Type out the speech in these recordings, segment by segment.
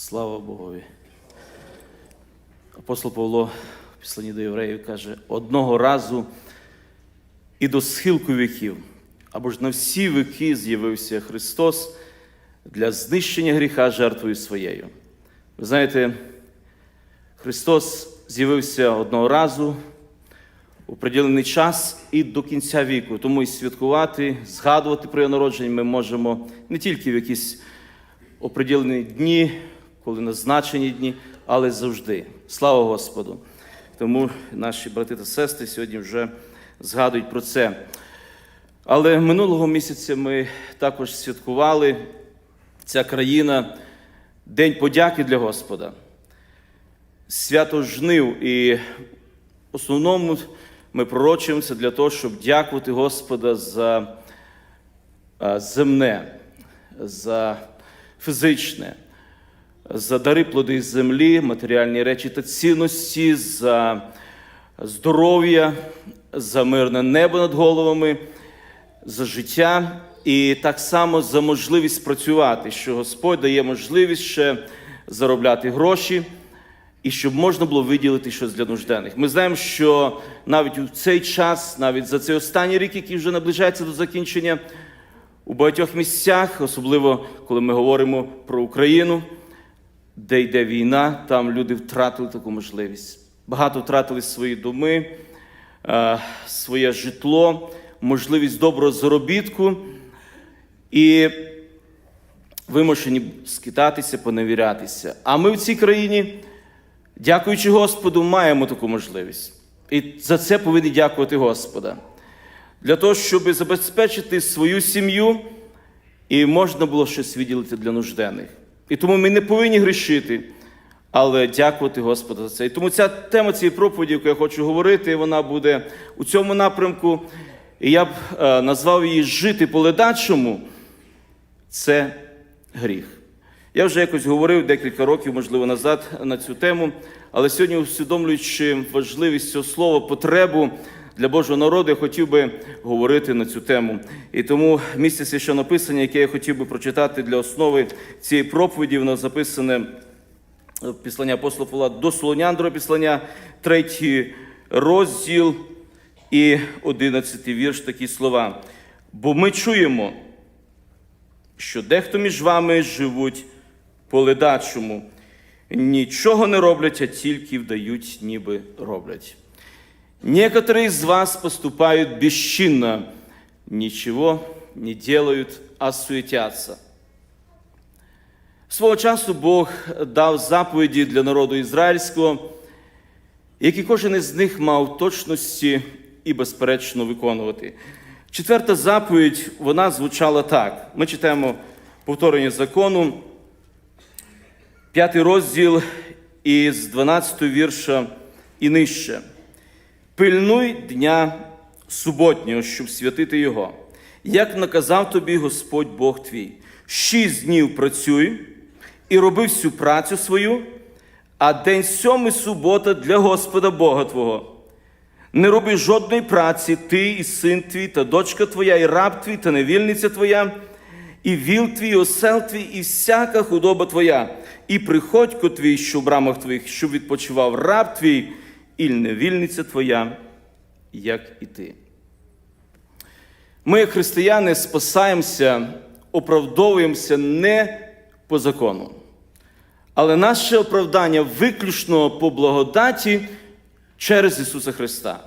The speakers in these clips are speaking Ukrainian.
Слава Богові. Апостол Павло в післанні до євреїв каже: одного разу і до схилку віків, або ж на всі віки з'явився Христос для знищення гріха жертвою своєю. Ви знаєте, Христос з'явився одного разу у приділений час і до кінця віку. Тому і святкувати, згадувати про його народження ми можемо не тільки в якісь оприділені дні, коли назначені дні, але завжди. Слава Господу! Тому наші брати та сестри сьогодні вже згадують про це. Але минулого місяця ми також святкували ця країна День подяки для Господа, свято жнив. І в основному ми пророчуємося для того, щоб дякувати Господа за земне, за фізичне, за дари плоди землі, матеріальні речі та цінності, за здоров'я, за мирне небо над головами, за життя і так само за можливість працювати, що Господь дає можливість ще заробляти гроші. І щоб можна було виділити щось для нужденних. Ми знаємо, що навіть у цей час, навіть за цей останній рік, який вже наближається до закінчення, у багатьох місцях, особливо коли ми говоримо про Україну, де йде війна, там люди втратили таку можливість. Багато втратили свої доми, е, своє житло, можливість доброго заробітку і вимушені скитатися, поневірятися. А ми в цій країні, дякуючи Господу, маємо таку можливість. І за це повинні дякувати Господа. Для того, щоб забезпечити свою сім'ю, і можна було щось виділити для нужденних. І тому ми не повинні грішити, але дякувати Господу за це. І тому ця тема цієї проповіді, яку я хочу говорити, вона буде у цьому напрямку. І я б е, назвав її Жити по ледачому це гріх. Я вже якось говорив декілька років, можливо, назад на цю тему, але сьогодні, усвідомлюючи важливість цього слова, потребу для Божого народу, я хотів би говорити на цю тему. І тому місце священного писання, яке я хотів би прочитати для основи цієї проповіді, воно записане в післання апостола Павла до Солонян, друге післання, третій розділ і одинадцятий вірш, такі слова. Бо ми чуємо, що дехто між вами живуть по ледачому, нічого не роблять, а тільки вдають, ніби роблять. Некоторые из вас поступают бесчинно, ничего не делают, а суетятся. Свого часу Бог дав заповіді для народу ізраїльського, які кожен із них мав точності і безперечно виконувати. Четверта заповідь вона звучала так. Ми читаємо повторення закону, п'ятий розділ із 12 вірша і нижче. Пильнуй дня суботнього, щоб святити його, як наказав тобі Господь Бог твій. Шість днів працюй і роби всю працю свою, а день сьомий субота для Господа Бога Твого. Не роби жодної праці, ти і син твій, та дочка твоя, і раб твій, та невільниця твоя, і віл твій, і осел твій, і всяка худоба твоя, і приходько твій, що в брамах твоїх, щоб відпочивав раб твій, і невільниця твоя, як і ти. Ми, християни, спасаємося, оправдовуємося не по закону. Але наше оправдання виключно по благодаті через Ісуса Христа.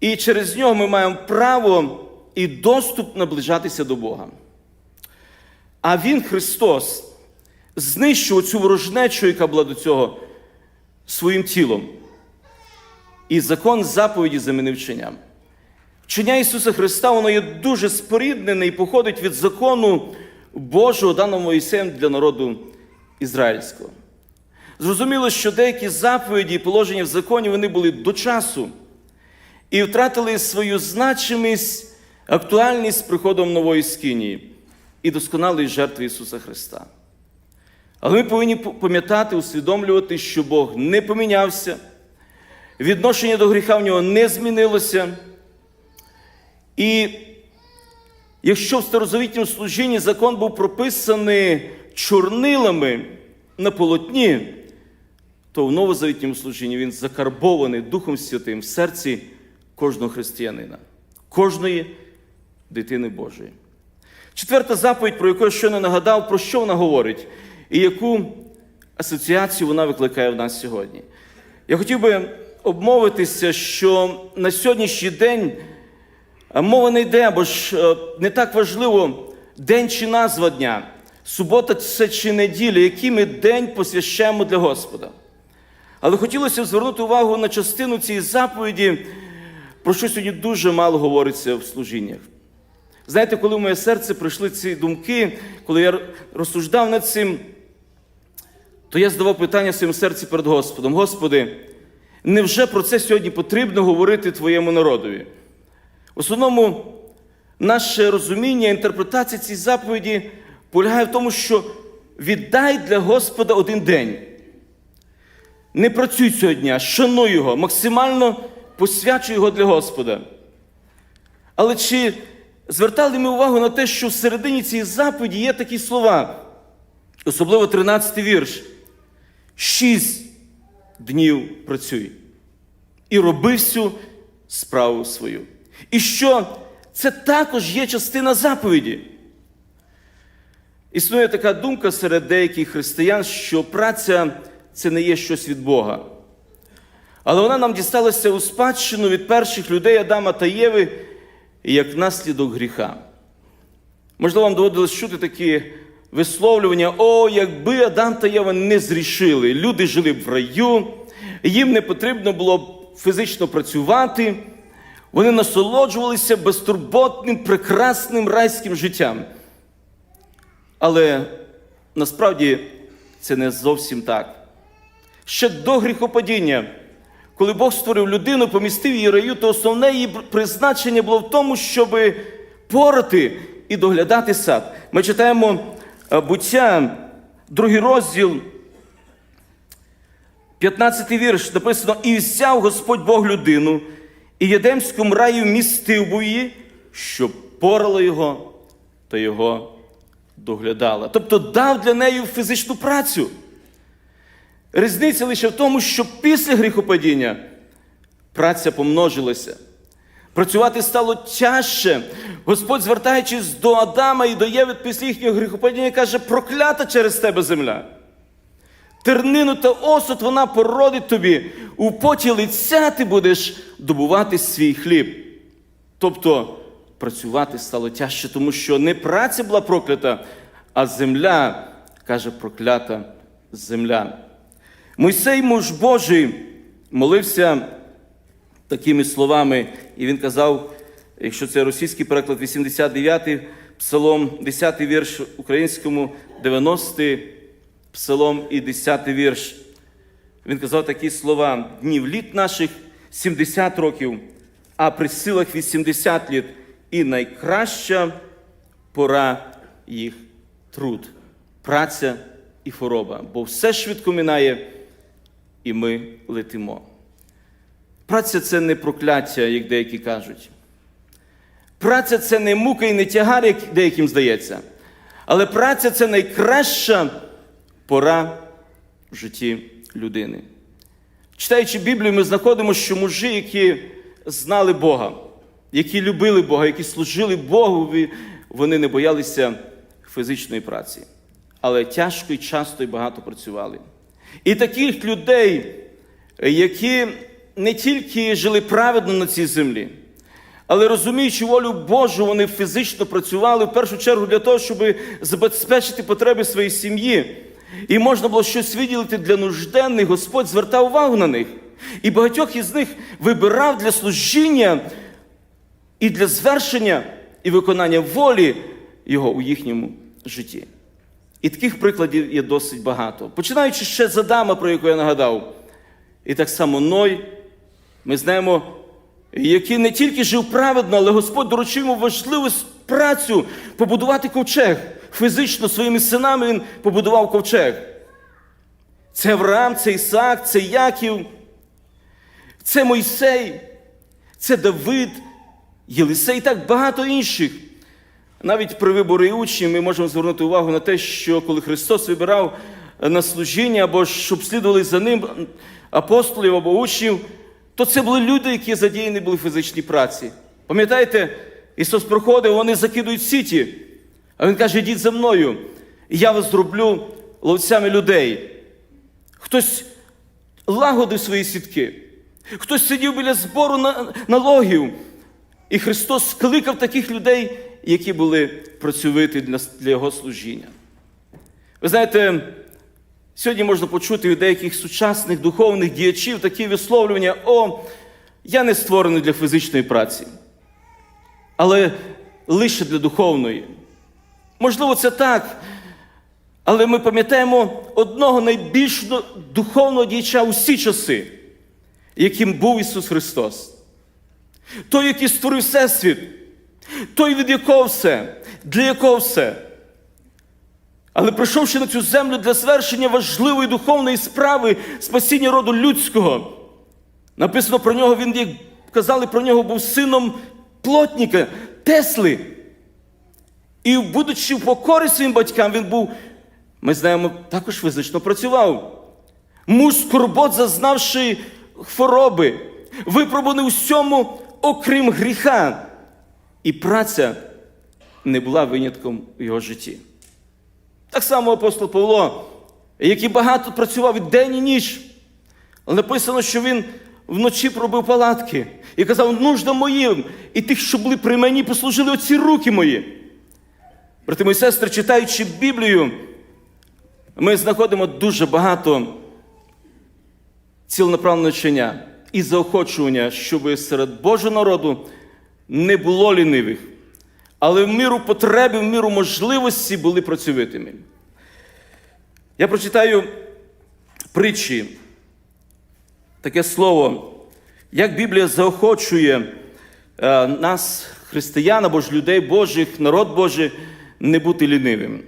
І через нього ми маємо право і доступ наближатися до Бога. А Він, Христос, знищив цю ворожнечу, яка була до цього своїм тілом. І закон заповіді замінив вченням. Вчення Ісуса Христа, воно є дуже споріднене і походить від закону Божого, даного Моїсеєм для народу ізраїльського. Зрозуміло, що деякі заповіді і положення в законі вони були до часу і втратили свою значимість, актуальність з приходом нової скинії і досконалої жертви Ісуса Христа. Але ми повинні пам'ятати, усвідомлювати, що Бог не помінявся, відношення до гріха в нього не змінилося. І якщо в старозавітньому служінні закон був прописаний чорнилами, на полотні, то в новозавітньому служінні він закарбований Духом Святим в серці кожного християнина, кожної дитини Божої. Четверта заповідь, про яку я щойно нагадав, про що вона говорить, і яку асоціацію вона викликає в нас сьогодні. Я хотів би обмовитися, що на сьогоднішній день мова не йде, бо ж е, не так важливо день чи назва дня, субота це чи неділя, який ми день посвящаємо для Господа. Але хотілося звернути увагу на частину цієї заповіді, про що сьогодні дуже мало говориться в служіннях. Знаєте, коли в моє серце прийшли ці думки, коли я розсуждав над цим, то я задавав питання в своєму серці перед Господом: Господи, невже про це сьогодні потрібно говорити Твоєму народові? В основному, наше розуміння, інтерпретація цієї заповіді полягає в тому, що віддай для Господа один день. Не працюй цього дня, шануй його, максимально посвячуй його для Господа. Але чи звертали ми увагу на те, що всередині цієї заповіді є такі слова, особливо 13 вірш. Шість днів працюй і роби всю справу свою. І що це також є частина заповіді. Існує така думка серед деяких християн, що праця це не є щось від Бога. Але вона нам дісталася у спадщину від перших людей Адама та Єви як наслідок гріха. Можливо, вам доводилось чути такі висловлювання: о, якби Адам та Єва не зрішили, люди жили б в раю, їм не потрібно було б фізично працювати, вони насолоджувалися безтурботним, прекрасним райським життям. Але насправді це не зовсім так. Ще до гріхопадіння, коли Бог створив людину, помістив її раю, то основне її призначення було в тому, щоб порати і доглядати сад. Ми читаємо буття, другий розділ, 15 вірш, написано: І взяв Господь Бог людину, і Єдемському раю містив був її, щоб порала його та його доглядала. Тобто дав для неї фізичну працю. Різниця лише в тому, що після гріхопадіння праця помножилася. Працювати стало тяжче. Господь, звертаючись до Адама і до Єви після їхнього гріхопадіння, каже, проклята через тебе земля. Тернину та осуд вона породить тобі, у поті лиця ти будеш добувати свій хліб. Тобто працювати стало тяжче, тому що не праця була проклята, а земля, каже, проклята земля. Мойсей, муж Божий, молився такими словами, і він казав, якщо це російський переклад, 89-й псалом, 10-й вірш українському, 90-й псалом і 10-й вірш. Він казав такі слова: днів літ наших 70 років, а при силах 80 літ, і найкраща пора їх труд, праця і хвороба, бо все швидко минає, і ми летимо. Праця це не прокляття, як деякі кажуть. Праця це не мука і не тягар, як деяким здається. Але праця це найкраща пора в житті людини. Читаючи Біблію, ми знаходимо, що мужі, які знали Бога, які любили Бога, які служили Богу, вони не боялися фізичної праці, але тяжко і часто і багато працювали. І таких людей, які не тільки жили праведно на цій землі, але розуміючи волю Божу, вони фізично працювали в першу чергу для того, щоб забезпечити потреби своєї сім'ї. І можна було щось виділити для нужденних, Господь звертав увагу на них. І багатьох із них вибирав для служіння і для звершення і виконання волі Його у їхньому житті. І таких прикладів є досить багато. Починаючи ще з Адама, про яку я нагадав, і так само Ной, ми знаємо, який не тільки жив праведно, але Господь доручив йому важливу працю побудувати ковчег. Фізично своїми синами він побудував ковчег. Це Авраам, це Ісаак, це Яків, це Мойсей, це Давид, Єлисей і так багато інших. Навіть при виборі учнів ми можемо звернути увагу на те, що коли Христос вибирав на служіння, або щоб слідували за ним апостолів або учнів, то це були люди, які задіяні були в фізичній праці. Пам'ятаєте, Ісус проходив, вони закидують сіті. А Він каже, йдіть за мною, і я вас зроблю ловцями людей. Хтось лагодив свої сітки, хтось сидів біля збору налогів. І Христос скликав таких людей, які були для, для Його служіння. Ви знаєте, сьогодні можна почути від деяких сучасних духовних діячів такі висловлювання: о, я не створений для фізичної праці, але лише для духовної. Можливо, це так. Але ми пам'ятаємо одного найбільш духовного діяча у всі часи, яким був Ісус Христос. Той, який створив Всесвіт, той, від якого все, для якого все. Але прийшовши на цю землю для звершення важливої духовної справи спасіння роду людського, написано про нього, він, як казали про нього, був сином плотника, Тесли. І, будучи в покорі своїм батькам, він був, ми знаємо, також фізично працював. Муж скорбот, зазнавши хвороби, випробуваний усьому, окрім гріха. І праця не була винятком в його житті. Так само апостол Павло, який багато працював і день і ніч. Але написано, що він вночі пробив палатки і казав, нужда моїм, і тих, що були при мені, послужили оці руки мої. Брати мої сестри, читаючи Біблію, ми знаходимо дуже багато цілонаправленого вчення і заохочування, щоб серед Божого народу не було лінивих, але в міру потреби, в міру можливості були працьовитими. Я прочитаю притчі, таке слово, як Біблія заохочує е, нас, християн або ж людей Божих, народ Божий, не бути лінивим.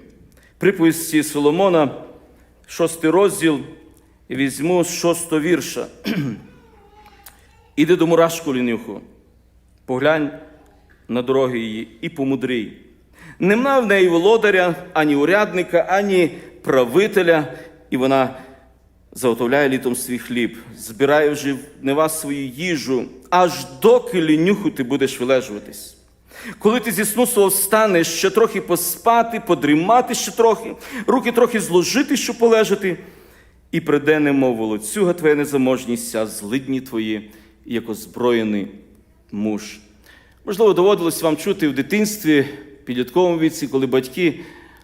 Приповісті Соломона, шостий розділ, візьму з шостого вірша. Іди до мурашку лінюху, поглянь на дороги її і помудрій. Нема в неї володаря, ані урядника, ані правителя, і вона заготовляє літом свій хліб, збирає вже не вас свою їжу, аж доки лінюху ти будеш вилежуватись. Коли ти зі сну свого встанеш, ще трохи поспати, подрімати ще трохи, руки трохи зложити, щоб полежати, і прийде, немов волоцюга твоя незаможність, а злидні твої, як озброєний муж. Можливо, доводилось вам чути в дитинстві, в підлітковому віці, коли батьки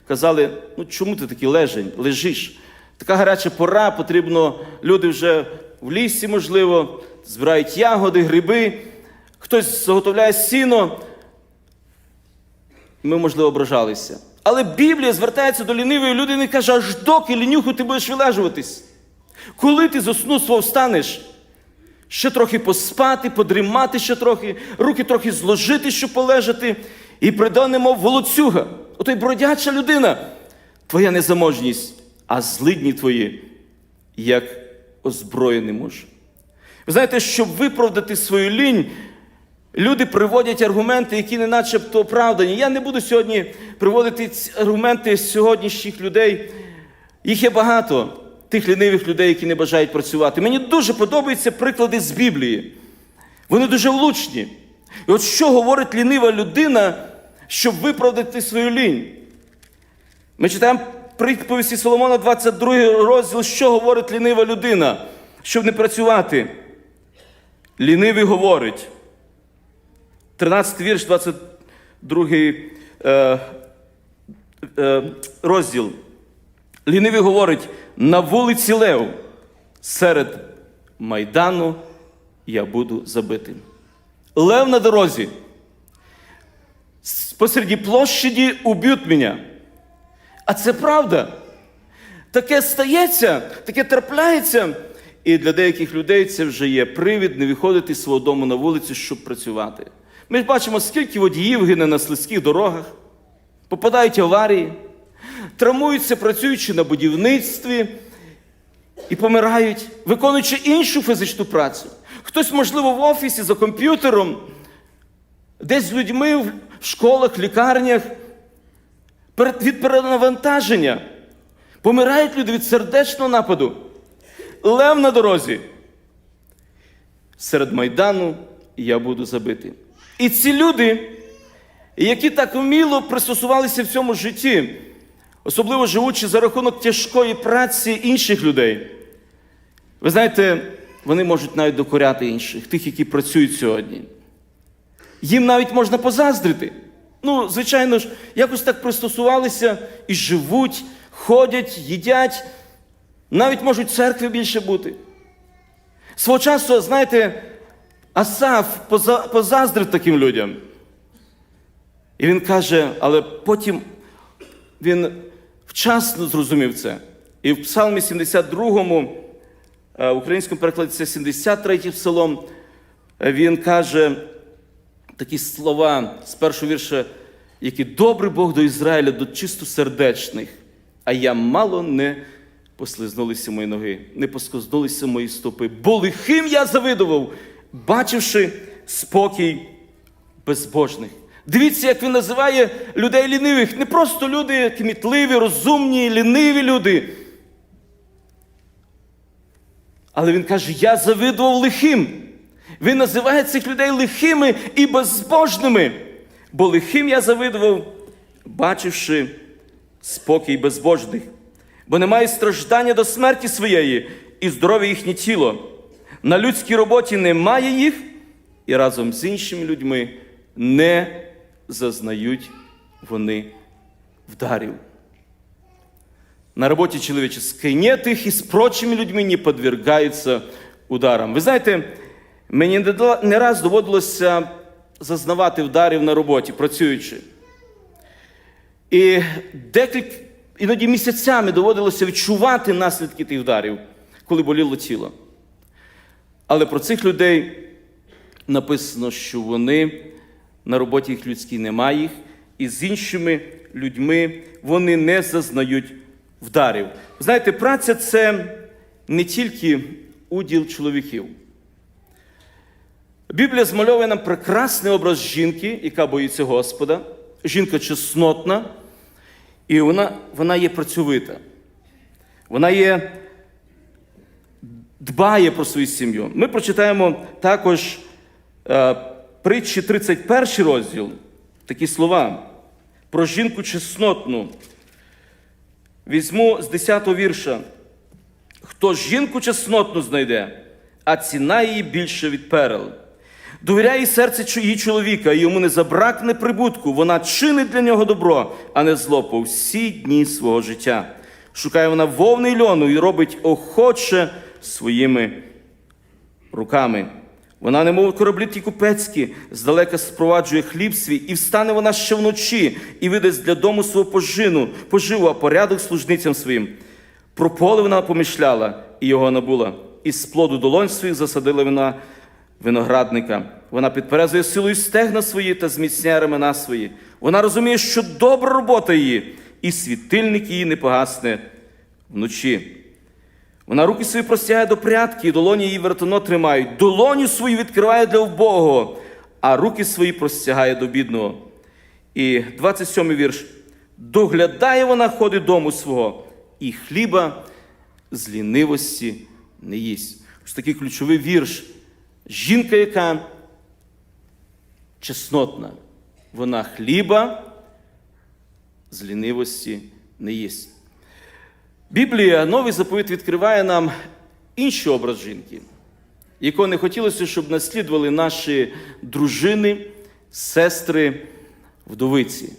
казали, ну чому ти такий лежень, лежиш? Така гаряча пора, потрібно, люди вже в лісі, можливо, збирають ягоди, гриби, хтось заготовляє сіно. Ми, можливо, ображалися. Але Біблія звертається до лінивої людини і каже, аж доки лінюху ти будеш вилежуватись. Коли ти з сну свого встанеш, ще трохи поспати, подрімати ще трохи, руки трохи зложити, щоб полежати, і прийде, немов волоцюга. Ото й бродяча людина, твоя незаможність, а злидні твої, як озброєний муж. Ви знаєте, щоб виправдати свою лінь, люди приводять аргументи, які не начебто оправдані. Я не буду сьогодні приводити аргументи сьогоднішніх людей. Їх є багато, тих лінивих людей, які не бажають працювати. Мені дуже подобаються приклади з Біблії. Вони дуже влучні. І от що говорить лінива людина, щоб виправдати свою лінь? Ми читаємо приповісті Соломона, 22 розділ, що говорить лінива людина, щоб не працювати. Лінивий говорить. 13 вірш, 22 е, е, розділ. Лінивий говорить: на вулиці Лев серед майдану я буду забитим. Лев на дорозі. Посереді площаді уб'ють мене. А це правда. Таке стається, таке трапляється. І для деяких людей це вже є привід не виходити з свого дому на вулицю, щоб працювати. Ми бачимо, скільки водіїв гине на слизьких дорогах, попадають аварії, травмуються, працюючи на будівництві і помирають, виконуючи іншу фізичну працю. Хтось, можливо, в офісі за комп'ютером, десь з людьми в школах, лікарнях, від перенавантаження. Помирають люди від сердечного нападу. Лев на дорозі. Серед майдану я буду забитий. І ці люди, які так вміло пристосувалися в цьому житті, особливо живучи за рахунок тяжкої праці інших людей. Ви знаєте, вони можуть навіть докоряти інших, тих, які працюють сьогодні. Їм навіть можна позаздрити. Ну, звичайно ж, якось так пристосувалися і живуть, ходять, їдять, навіть можуть церкві більше бути. Свого часу, знаєте, Асаф позаздрив таким людям. І він каже, але потім він вчасно зрозумів це. І в Псалмі 72, е, в українському перекладі це 73 псалом, е, він каже такі слова з першого вірша, які добрий Бог до Ізраїля, до чистосердечних, а я мало не послизнулися мої ноги, не поскознулися мої стопи, бо лихим я завидував, бачивши спокій безбожних. Дивіться, як він називає людей лінивих. Не просто люди кмітливі, розумні, ліниві люди. Але він каже: Я завидував лихим. Він називає цих людей лихими і безбожними. Бо лихим я завидував, бачивши спокій безбожних. Бо немає страждання до смерті своєї і здоров'я їхнє тіло. На людській роботі немає їх, і разом з іншими людьми не зазнають вони вдарів. На работе человеческой нет их, и прочими людьми не подвергаются ударам. Ви знаєте, мені не раз доводилося зазнавати вдарів на роботі, працюючи. І декілька, іноді місяцями доводилося відчувати наслідки тих вдарів, коли боліло тіло. Але про цих людей написано, що вони на роботі їх людській немає їх, і з іншими людьми вони не зазнають вдарів. Знаєте, праця це не тільки уділ чоловіків. Біблія змальовує нам прекрасний образ жінки, яка боїться Господа. Жінка чеснотна, і вона, вона є працьовита. Вона є дбає про свою сім'ю. Ми прочитаємо також е, притчі 31 розділ, такі слова про жінку чеснотну. Візьму з 10 вірша. Хто жінку чеснотну знайде, а ціна її більше від перел. Довіряє серце її чоловіка, і йому не забракне прибутку. Вона чинить для нього добро, а не зло по всі дні свого життя. Шукає вона вовни льону і робить охоче своїми руками. Вона, немов кораблі ті купецькі, здалека спроваджує хліб свій, і встане вона ще вночі, і видасть для дому свого пожину, поживу, а порядок служницям своїм. Про поле вона помишляла, і його набула. І з плоду долонь своїх засадила вона виноградника. Вона підперезує силою стегна свої та зміцняє ремена свої. Вона розуміє, що добра робота її, і світильник її не погасне вночі. Вона руки свої простягає до прядки, і долоні її вертоно тримають. Долоню свою відкриває для вбогого, а руки свої простягає до бідного. І 27 вірш. Доглядає вона ходи дому свого, і хліба з лінивості не їсть. Ось такий ключовий вірш. Жінка, яка чеснотна, вона хліба з лінивості не їсть. Біблія, новий заповіт відкриває нам інший образ жінки, якого не хотілося, щоб наслідували наші дружини, сестри, вдовиці.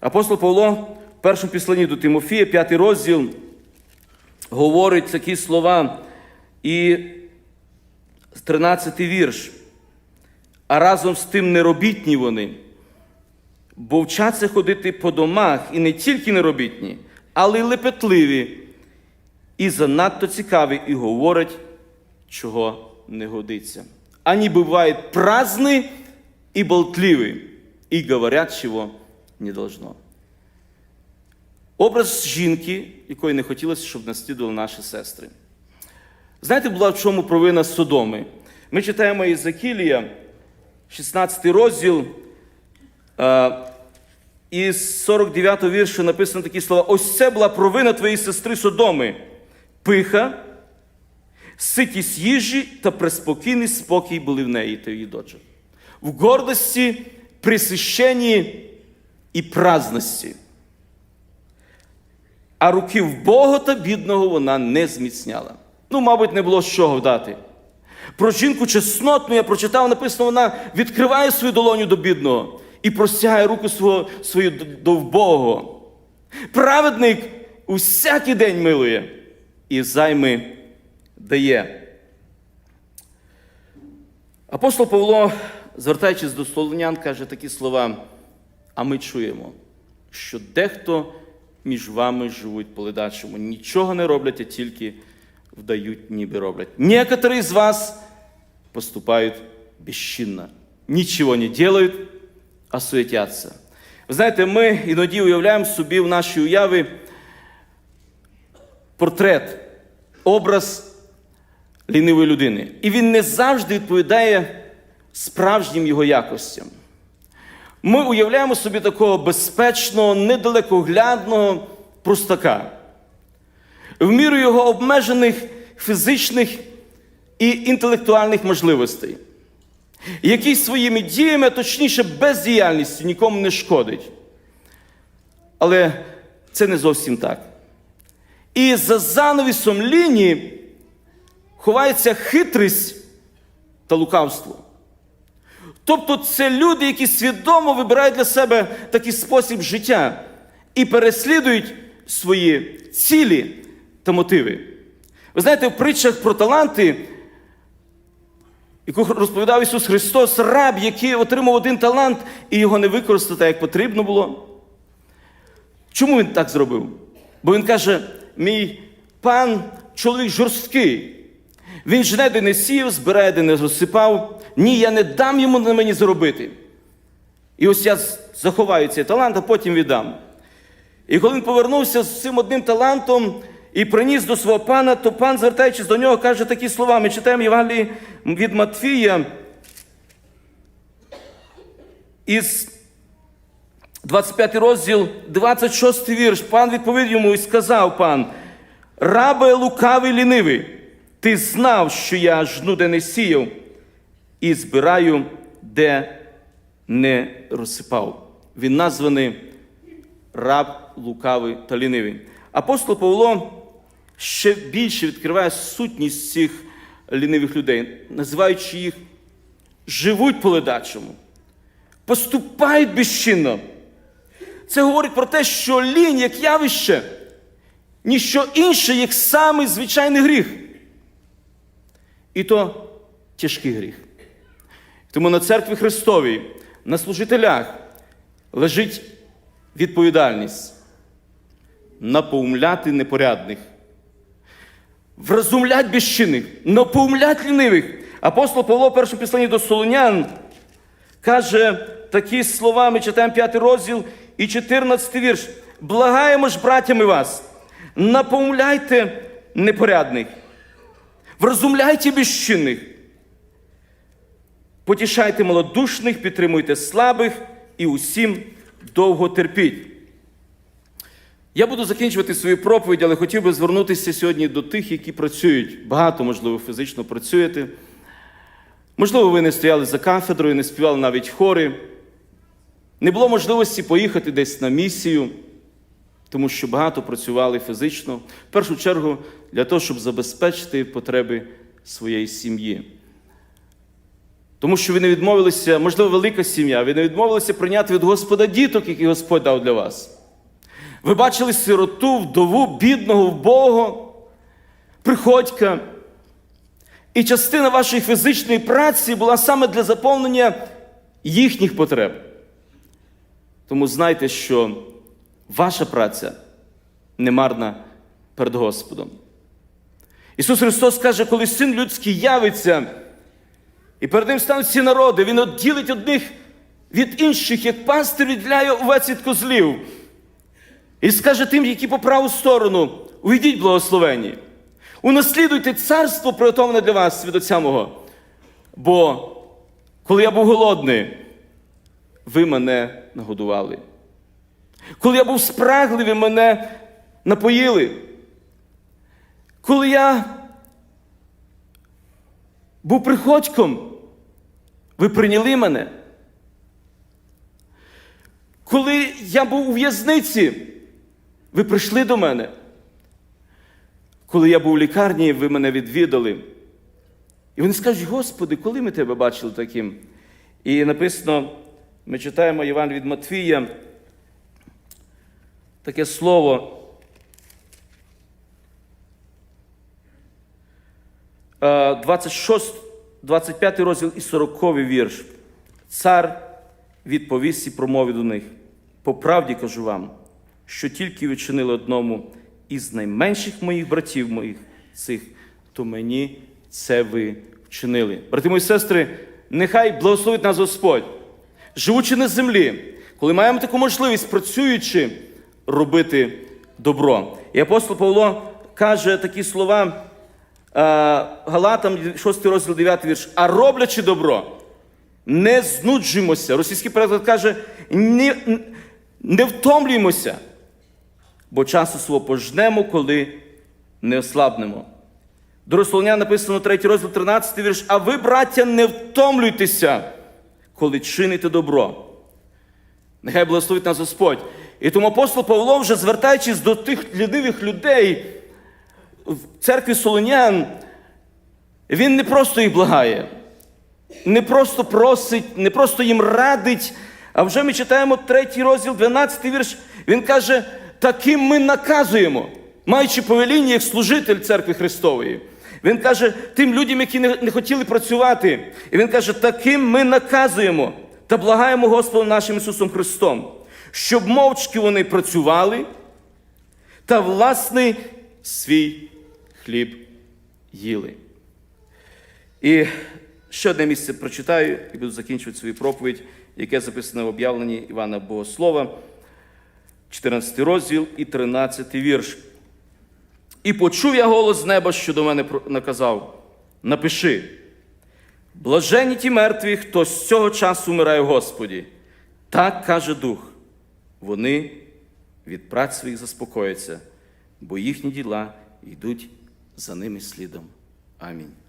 Апостол Павло в першому післанні до Тимофія, п'ятий розділ, говорить такі слова і 13 вірш. А разом з тим неробітні вони, бо вчаться ходити по домах і не тільки неробітні, але й лепетливі, і занадто цікаві, і говорять, чого не годиться. Они бывают праздны и болтливы, и говорят, чого не должно. Образ жінки, якої не хотілося, щоб наслідували наші сестри. Знаєте, була в чому провина Содоми? Ми читаємо Ізакілія, 16 розділ, і з 49 віршу написано такі слова: ось це була провина твоєї сестри Содоми, пиха, ситість їжі та преспокійний спокій були в неї та її дочок. В гордості, присищенні і праздності. А руки в Бога та бідного вона не зміцняла. Ну, мабуть, не було з чого вдати. Про жінку чеснотну я прочитав, написано, вона відкриває свою долоню до бідного і простягає руку свого, свою до- вбогого. Праведник усякий день милує і займи дає. Апостол Павло, звертаючись до Солонян, каже такі слова: а ми чуємо, що дехто між вами живуть по ледачому, нічого не роблять, а тільки вдають, ніби роблять. Некоторые з вас поступають безчинно, нічого не делают, а. Ви знаєте, ми іноді уявляємо собі в нашій уяві портрет, образ лінивої людини. І він не завжди відповідає справжнім його якостям. Ми уявляємо собі такого безпечного, недалекоглядного простака. В міру його обмежених фізичних і інтелектуальних можливостей, який своїми діями, точніше бездіяльністю нікому не шкодить. Але це не зовсім так. І за занавісом лінії ховається хитрість та лукавство. Тобто це люди, які свідомо вибирають для себе такий спосіб життя і переслідують свої цілі та мотиви. Ви знаєте, в притчах про таланти, яку розповідав Ісус Христос, раб, який отримав один талант і його не використав так, як потрібно було. Чому він так зробив? Бо він каже: мій пан чоловік жорсткий. Він жне, де не сів, збирає, де не розсипав. Ні, я не дам йому на мені заробити. І ось я заховаю цей талант, а потім віддам. І коли він повернувся з цим одним талантом і приніс до свого пана, то пан, звертаючись до нього, каже такі слова. Ми читаємо Євангелії від Матфія із 25 розділ, 26 вірш. Пан відповів йому і сказав пан, рабе лукавий лінивий, ти знав, що я жну, де не сіяв, і збираю, де не розсипав. Він названий раб лукавий та лінивий. Апостол Павло ще більше відкриває сутність цих лінивих людей, називаючи їх живуть по ледачому, поступають безчинно. Це говорить про те, що лінь як явище, ніщо інше, як самий звичайний гріх. І то тяжкий гріх. Тому на церкві Христовій, на служителях лежить відповідальність напоумляти непорядних, вразумлять безчинних, напоумлять лінивих. Апостол Павло в першому післанні до Солонян каже такі слова, ми читаємо 5 розділ і 14 вірш. Благаємо ж, братями вас, напоумляйте непорядних, вразумляйте безчинних, потішайте малодушних, підтримуйте слабих і усім довго терпіть. Я буду закінчувати свою проповідь, але хотів би звернутися сьогодні до тих, які працюють. Багато, можливо, фізично працюєте. Можливо, ви не стояли за кафедрою, не співали навіть хори. Не було можливості поїхати десь на місію, тому що багато працювали фізично. В першу чергу для того, щоб забезпечити потреби своєї сім'ї. Тому що ви не відмовилися, можливо, велика сім'я, ви не відмовилися прийняти від Господа діток, які Господь дав для вас. Ви бачили сироту, вдову, бідного, вбогого, приходька. І частина вашої фізичної праці була саме для заповнення їхніх потреб. Тому знайте, що ваша праця не марна перед Господом. Ісус Христос каже, коли син людський явиться, і перед ним стануть всі народи, Він відділить одних від інших, як пастир відділяє овець від козлів. І скаже тим, які по праву сторону, увійдіть благословені. Унаслідуйте царство, приготовлене для вас від Отця мого. Бо коли я був голодний, ви мене нагодували. Коли я був спрагливий, мене напоїли. Коли я був приходьком, ви прийняли мене. Коли я був у в'язниці, ви прийшли до мене. Коли я був у лікарні, ви мене відвідали. І вони скажуть, Господи, коли ми тебе бачили таким? І написано, ми читаємо Іван від Матвія, таке слово. Е, 26, 25 розділ і 40 вірш. Цар відповість і промовив до них. По правді кажу вам, що тільки ви чинили одному із найменших моїх братів моїх цих, то мені це ви вчинили. Брати мої сестри, нехай благословить нас Господь, живучи на землі, коли маємо таку можливість, працюючи, робити добро. І апостол Павло каже такі слова е, Галатам, 6 розділ 9 вірш, а роблячи добро, не знуджуємося. Російський переклад каже, не, не втомлюємося, бо часу свого пожнемо, коли не ослабнемо. До Рослонян написано 3 розділ 13 вірш, а ви, браття, не втомлюйтеся, коли чините добро. Нехай благословить нас Господь. І тому апостол Павло, вже звертаючись до тих лінивих людей в церкві Солонян, він не просто їх благає, не просто просить, не просто їм радить. А вже ми читаємо третій розділ, 12 вірш. Він каже, таким ми наказуємо, маючи повеління як служитель церкви Христової. Він каже тим людям, які не, хотіли працювати. І він каже, таким ми наказуємо та благаємо Господом нашим Ісусом Христом, щоб мовчки вони працювали та власний свій хліб їли. І ще одне місце прочитаю і буду закінчувати свою проповідь, яке записано в об'явленні Івана Богослова, 14 розділ і 13 вірш. І почув я голос з неба, що до мене наказав: напиши, блаженні ті мертві, хто з цього часу вмирає в Господі. Так каже Дух. Вони від праць своїх заспокояться, бо їхні діла йдуть за ними слідом. Амінь.